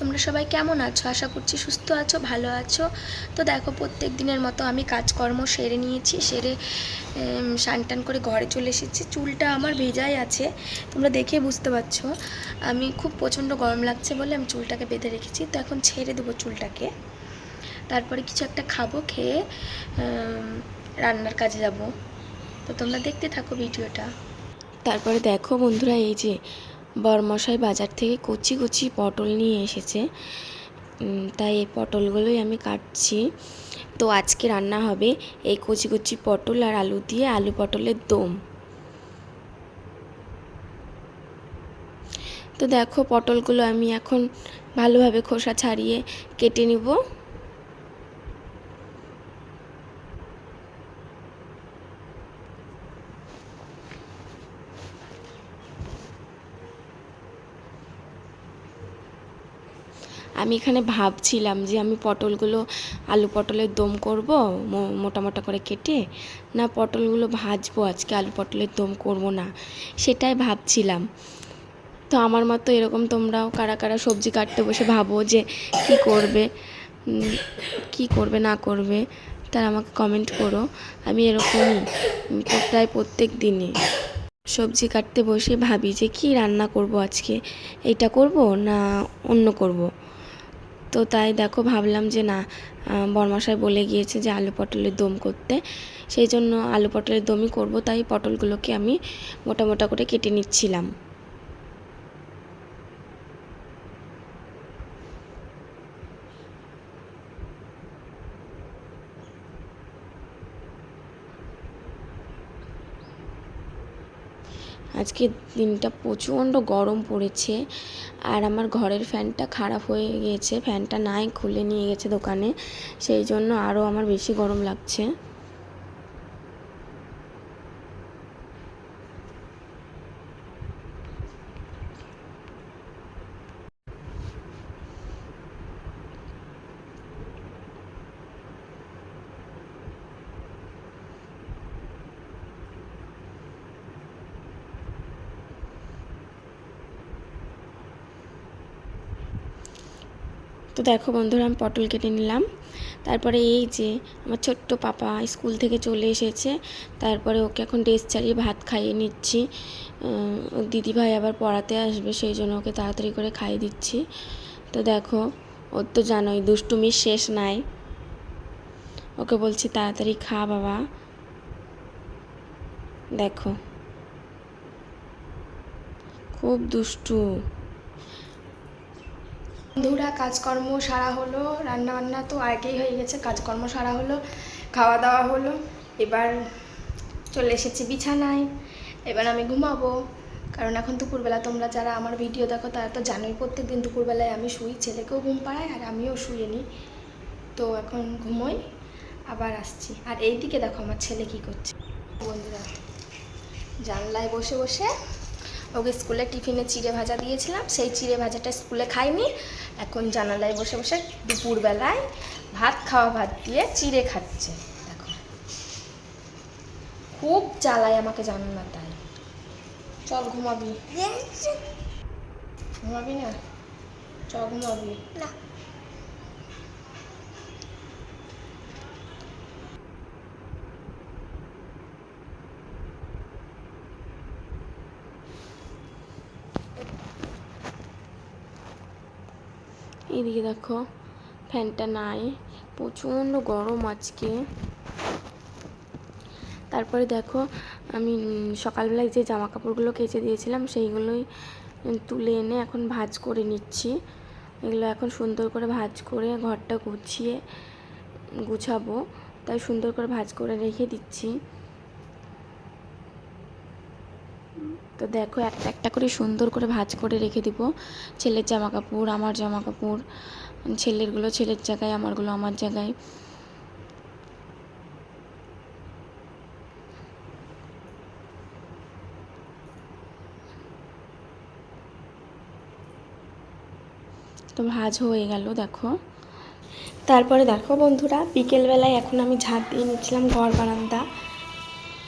তোমরা সবাই কেমন আছো? আশা করছি সুস্থ আছো, ভালো আছো। তো দেখো, প্রত্যেক দিনের মতো আমি কাজকর্ম সেরে নিয়েছি, সেরে টান করে ঘরে চলে এসেছি। চুলটা আমার ভেজাই আছে, তোমরা দেখে বুঝতে পারছ। আমি খুব প্রচণ্ড গরম লাগছে বলে আমি চুলটাকে বেঁধে রেখেছি। তো এখন ছেড়ে দেবো চুলটাকে। তারপরে কিছু একটা খাব, খেয়ে রান্নার কাজে যাব। তো তোমরা দেখতে থাকো ভিডিওটা। তারপরে দেখো বন্ধুরা, এই যে বরমশাই বাজার থেকে কচি কচি পটল নিয়ে এসেছে। তাই এই পটলগুলোই আমি কাটছি। তো আজকে রান্না হবে এই কচি কচি পটল আর আলু দিয়ে আলু পটলের দম। তো দেখো পটলগুলো আমি এখন ভালোভাবে খোসা ছাড়িয়ে কেটে নিব। আমি এখানে ভাবছিলাম যে আমি পটলগুলো, আলু পটলের দম করব মোটা মোটা করে কেটে, না পটলগুলো ভাজবো আজকে, আলু পটলের দম করব না, সেটাই ভাবছিলাম। তো আমার মতো এরকম তোমরাও কারা কারা সবজি কাটতে বসে ভাবো যে কি করবে কি করবে, না করবে, তারা আমাকে কমেন্ট করো। আমি এরকমই প্রায় প্রত্যেক দিনই সবজি কাটতে বসে ভাবি যে কি রান্না করব আজকে এটা করব না অন্য করব? তো তাই দেখো ভাবলাম যে না বরমাসায় বলে গিয়েছে যে আলু পটলের দম করতে। সেই জন্য আলু পটলের দমই করব, তাই পটলগুলোকে আমি মোটা মোটা করে কেটে নিচ্ছিলাম। আজকে দিনটা প্রচণ্ড গরম পড়েছে আর আমার ঘরের ফ্যানটা খারাপ হয়ে গিয়েছে ফ্যানটা নাই খুলে নিয়ে গেছে দোকানে, সেই জন্য আরও আমার বেশি গরম লাগছে। তো দেখো বন্ধুরা, আমি পটল কেটে নিলাম। তারপরে এই যে আমার ছোট্ট পাপা স্কুল থেকে চলে এসেছে, তারপরে ওকে এখন ড্রেস চালিয়ে ভাত খাইয়ে নিচ্ছি। দিদিভাই আবার পড়াতে আসবে, সেই জন্য ওকে তাড়াতাড়ি করে খাইয়ে দিচ্ছি। তো দেখো, ওর তো জানোই দুষ্টুমির শেষ নাই। ওকে বলছি, তাড়াতাড়ি খা বাবা। দেখো, খুব দুষ্টু। বন্ধুরা, কাজকর্ম সারা হলো রান্না বান্না তো আগেই হয়ে গেছে, কাজকর্ম সারা হলো খাওয়া দাওয়া হলো। এবার চলে এসেছি বিছানায়, এবার আমি ঘুমাবো। কারণ এখন দুপুরবেলা তোমরা যারা আমার ভিডিও দেখো, তারা তো জানোই প্রত্যেক দিন দুপুরবেলায় আমি শুই, ছেলেকেও ঘুম পাড়াই আর আমিও শুয়ে নিই। তো এখন ঘুমোই, আবার আসছি। আর এই দিকে দেখো আমার ছেলে কি করছে। বন্ধুরা, জানলায় বসে বসে ওকে স্কুলে টিফিনে চিড়ে ভাজা দিয়েছিলাম সেই চিড়ে ভাজাটা স্কুলে খাইনি। এখন জানালায় বসে বসে দুপুরবেলায় ভাত খাওয়া ভাত দিয়ে চিড়ে খাচ্ছে। দেখো। খুব জ্বালায় আমাকে জানালাটায় চল ঘুমাবি। ঘুমাবি না? চল ঘুমাবি। না। এইদিকে দেখো, ফ্যানটা নাই, প্রচণ্ড গরম আজকে। তারপরে দেখো, আমি সকালবেলায় যে জামা কাপড়গুলো কেচে দিয়েছিলাম, সেইগুলোই তুলে এনে এখন ভাজ করে নিচ্ছি। এগুলো এখন সুন্দর করে ভাজ করে ঘরটা গুছিয়ে, গুছাবো। তাই সুন্দর করে ভাজ করে রেখে দিচ্ছি। তো দেখো একটা একটা করে সুন্দর করে ভাজ করে রেখে দিব। ছেলের জামা কাপড় আমার জামা কাপড় ছেলেরগুলো ছেলের জায়গায়, আমারগুলো আমার জায়গায়। তো ভাজ হয়ে গেল, দেখো। তারপরে দেখো বন্ধুরা, বিকেলবেলায় এখন আমি ঝাঁট দিয়ে নিচ্ছিলাম ঘর বারান্দা।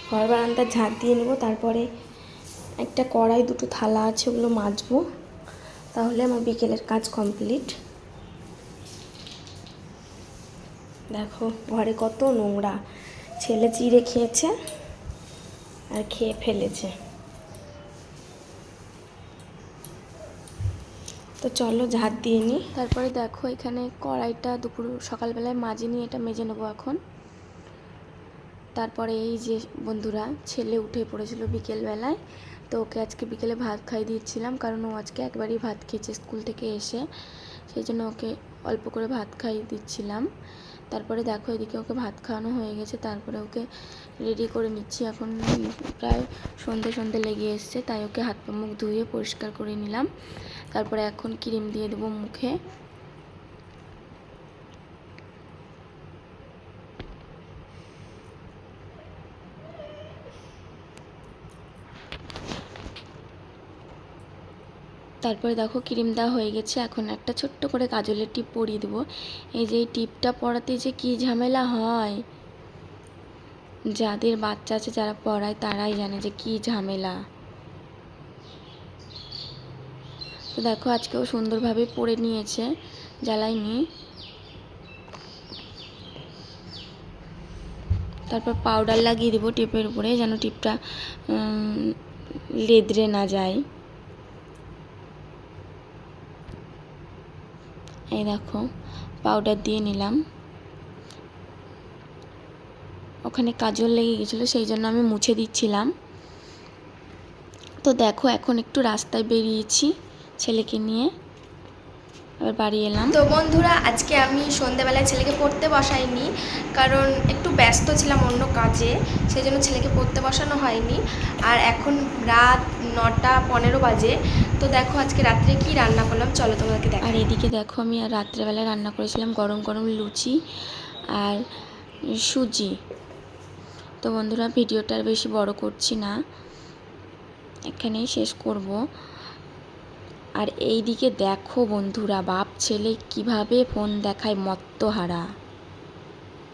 ঘর বারান্দার ঝাঁট দিয়ে নেব, তারপরে একটা কড়াই, দুটো থালা আছে, ওগুলো মাজবো। তাহলে আমার বিকেলের কাজ কমপ্লিট। দেখো, ঘরে কত নোংরা। ছেলে চিড়ে খেয়েছে আর খেয়ে ফেলেছে। তো চলো ঝাড় দিয়ে নিই তারপরে দেখো, এখানে কড়াইটা দুপুর, সকালবেলায় মাজি নিয়ে এটা মেজে নেব এখন। তারপরে এই যে বন্ধুরা, ছেলে উঠে পড়েছিল বিকেলবেলায়। তো ওকে আজকে বিকেলে ভাত খাই দিচ্ছিলাম কারণ ও আজকে একবারই ভাত খেয়েছে স্কুল থেকে এসে। সেই জন্য ওকে অল্প করে ভাত খাই দিচ্ছিলাম। তারপরে দেখো এদিকে ওকে ভাত খাওয়ানো হয়ে গেছে, তারপরে ওকে রেডি করে নিচ্ছি। এখন প্রায় সন্ধে সন্ধে লেগে এসছে, তাই ওকে হাত পা মুখ ধুয়ে পরিষ্কার করে নিলাম। তারপরে এখন ক্রিম দিয়ে দেবো মুখে। তারপরে দেখো ক্রিম দেওয়া হয়ে গেছে, এখন একটা ছোট্ট করে কাজলের টিপ পরিয়ে দেবো। এই যে এই টিপটা পরাতে যে কী ঝামেলা হয়? যাদের বাচ্চা আছে যারা পড়ায় তারাই জানে যে কী ঝামেলা। তো দেখো আজকেও সুন্দরভাবে পরে নিয়েছে জ্বালাইনি তারপর পাউডার লাগিয়ে দেবো টিপের উপরে, যেন টিপটা লেদরে না যায়। এই দেখো পাউডার দিয়ে নিলাম। ওখানে কাজল লেগে গেছিল, সেই জন্য আমি মুছে দিচ্ছিলাম। তো দেখো, এখন একটু রাস্তায় বেরিয়েছি ছেলেকে নিয়ে। এবার বাড়ি এলাম। তো বন্ধুরা আজকে আমি সন্ধেবেলায় ছেলেকে পড়তে বসাইনি কারণ একটু ব্যস্ত ছিলাম অন্য কাজে সেই জন্য ছেলেকে পড়তে বসানো হয়নি। আর এখন রাত নটা পনেরো বাজে তো দেখো আজকে রাত্রে কি রান্না করলাম চলো তোমাদেরকে দেখো আর এদিকে দেখো আমি আর রাত্রেবেলায় রান্না করেছিলাম গরম গরম লুচি আর সুজি। তো বন্ধুরা ভিডিওটা আর বেশি বড় করছি না। এখানেই শেষ করব। আর এইদিকে দেখো বন্ধুরা বাপ ছেলে কীভাবে ফোন দেখায় মত্তহারা।